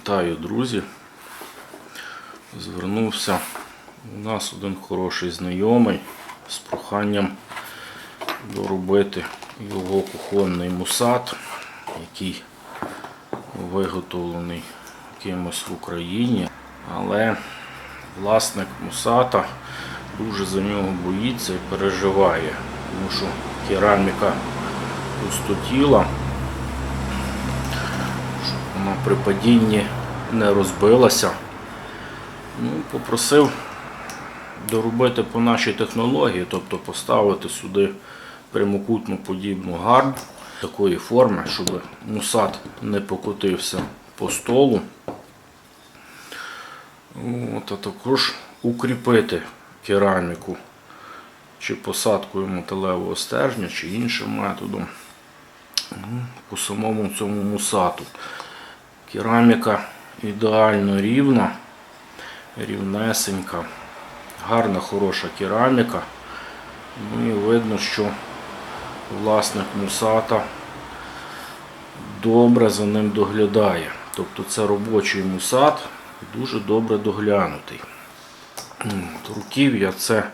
Вітаю, друзі. Звернувся у нас один хороший знайомий з проханням доробити його кухонний мусат, який виготовлений кимось в Україні. Але власник мусата дуже за нього боїться і переживає, тому що кераміка пустотіла при падінні не розбилася. Ну, попросив доробити по нашій технології, тобто поставити сюди прямокутну подібну гарб такої форми, щоб мусат не покотився по столу. От, а також укріпити кераміку чи посадкою металевого стержня, чи іншим методом ну, по самому цьому мусату. Кераміка ідеально рівна, рівнесенька, гарна, хороша кераміка. Ну і видно, що власник мусата добре за ним доглядає. Тобто це робочий мусат, дуже добре доглянутий. Руків'я це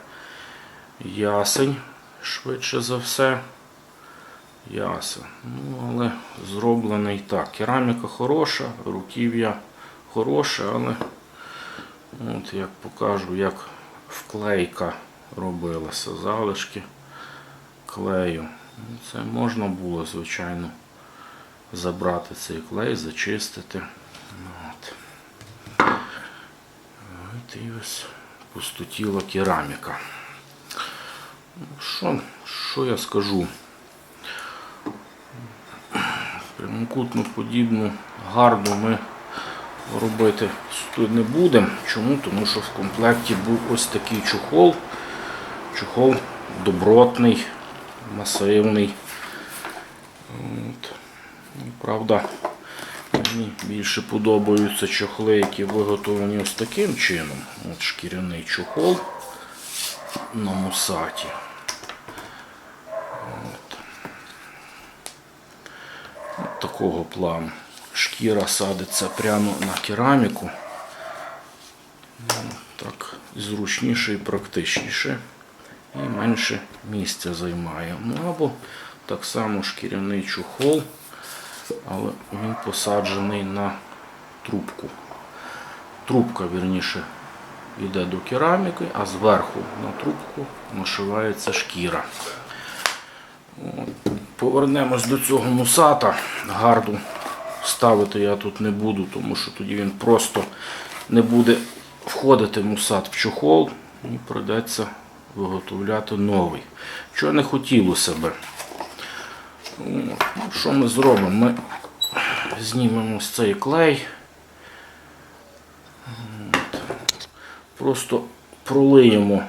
ясень, швидше за все. Ясен. Ну, але зроблений так. Кераміка хороша, руків'я хороше, але от як покажу, як вклейка робилася, залишки клею. Ну, Це можна було, звичайно, забрати цей клей, зачистити. От. От і ось пустотіла кераміка. Ну, Що, що я скажу? Прямокутну подібну гарду ми робити тут не будемо. Чому? Тому що в комплекті був ось такий чохол. Чохол добротний, масивний. От. Ну, Правда, мені більше подобаються чохли, які виготовлені ось таким чином. От шкіряний чохол на мусаті. Такого плану. Шкіра садиться прямо на кераміку. Ну, Так зручніше і практичніше. І менше місця займає. Ну або так само шкіряний чохол, але він посаджений на трубку. Трубка, вірніше, йде до кераміки, а зверху на трубку нашивається шкіра. Повернемось до цього мусата. Гарду ставити я тут не буду, тому що тоді він просто не буде входити мусат в чохол і придеться виготовляти новий. Що не хотілося би. Ну, Що ми зробимо? Ми знімемо з цей клей. Просто пролиємо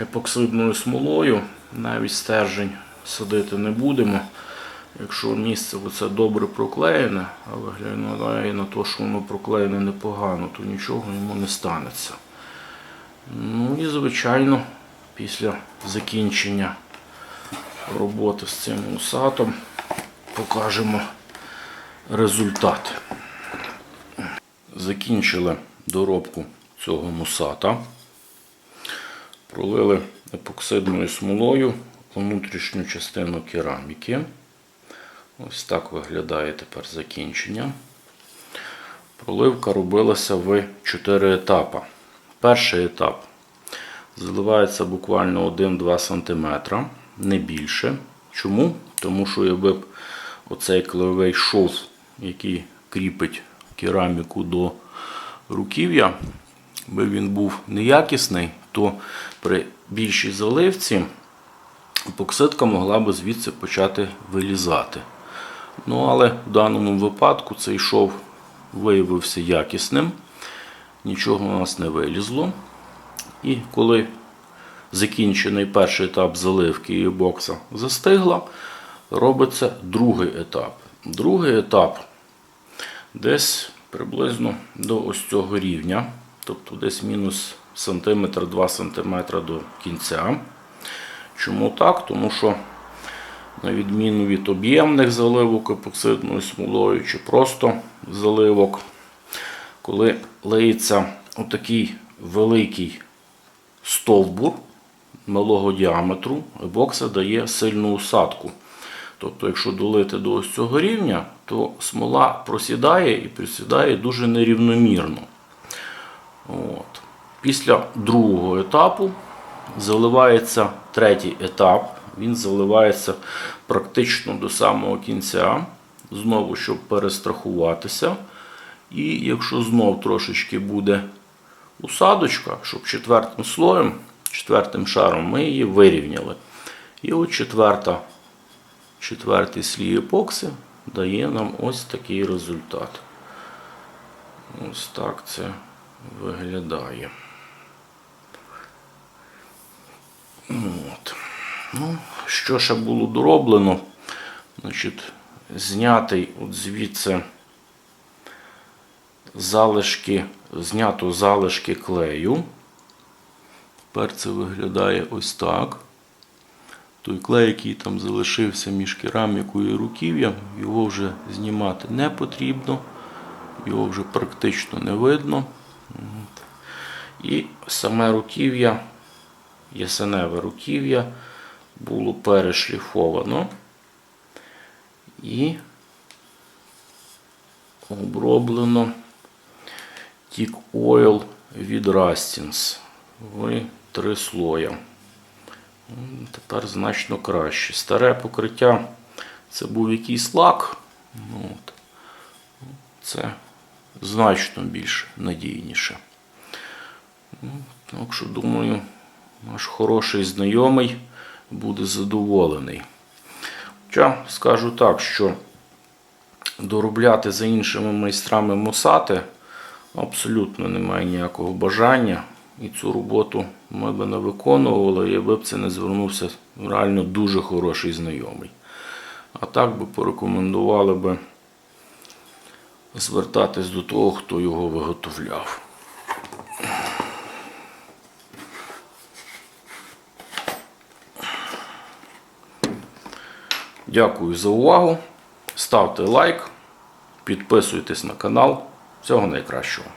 епоксидною смолою, навіть стержень садити не будемо. Якщо місце оце добре проклеєне, а виглядає на те, що воно проклеєне непогано, то нічого йому не станеться. Ну і звичайно, після закінчення роботи з цим усатом покажемо результат. Закінчили доробку цього мусата. Пролили епоксидною смолою внутрішню частину кераміки. Ось так виглядає тепер закінчення. Проливка робилася в 4 етапи. Перший етап заливається буквально 1-2 см, не більше. Чому? Тому що якби оцей клеєвий шов, який кріпить кераміку до руків'я, би він був неякісний, то при більшій заливці епоксидка могла би звідси почати вилізати. Ну, але в даному випадку цей шов виявився якісним, нічого у нас не вилізло. І коли закінчений перший етап заливки і бокса застигла, робиться другий етап. Другий етап десь приблизно до ось цього рівня, тобто десь мінус сантиметр 2 см до кінця. Чому так? Тому що на відміну від об'ємних заливок епоксидною смолою чи просто заливок, коли лиється отакий великий стовбур малого діаметру, епоксид дає сильну усадку. Тобто, якщо долити до ось цього рівня, то смола просідає і просідає дуже нерівномірно. От. Після другого етапу заливається третій етап. Він заливається практично до самого кінця, знову щоб перестрахуватися. І якщо знов трошечки буде усадочка, щоб четвертим слоєм, четвертим шаром ми її вирівняли. І от четверта, четвертий слій епокси дає нам ось такий результат. Ось так це виглядає. От. Ну, що ще було дороблено? Значить, знятий от звідси залишки, знято залишки клею. Тепер це виглядає ось так. Той клей, який там залишився між керамікою і руків'ям, його вже знімати не потрібно, його вже практично не видно. І саме руків'я, ясеневе руків'я було перешліфовано і оброблено тік ойл від Rustins в три слоя. Тепер значно краще. Старе покриття це був якийсь лак. Ну. Це значно більш надійніше. Ну, Так що, думаю, наш хороший знайомий буде задоволений. Хоча скажу так, що доробляти за іншими майстрами мусати абсолютно немає ніякого бажання. І цю роботу ми би не виконували, якби б це не звернувся реально дуже хороший знайомий. А так би порекомендували би звертатись до того, хто його виготовляв. Дякую за увагу. Ставте лайк, підписуйтесь на канал. Всього найкращого.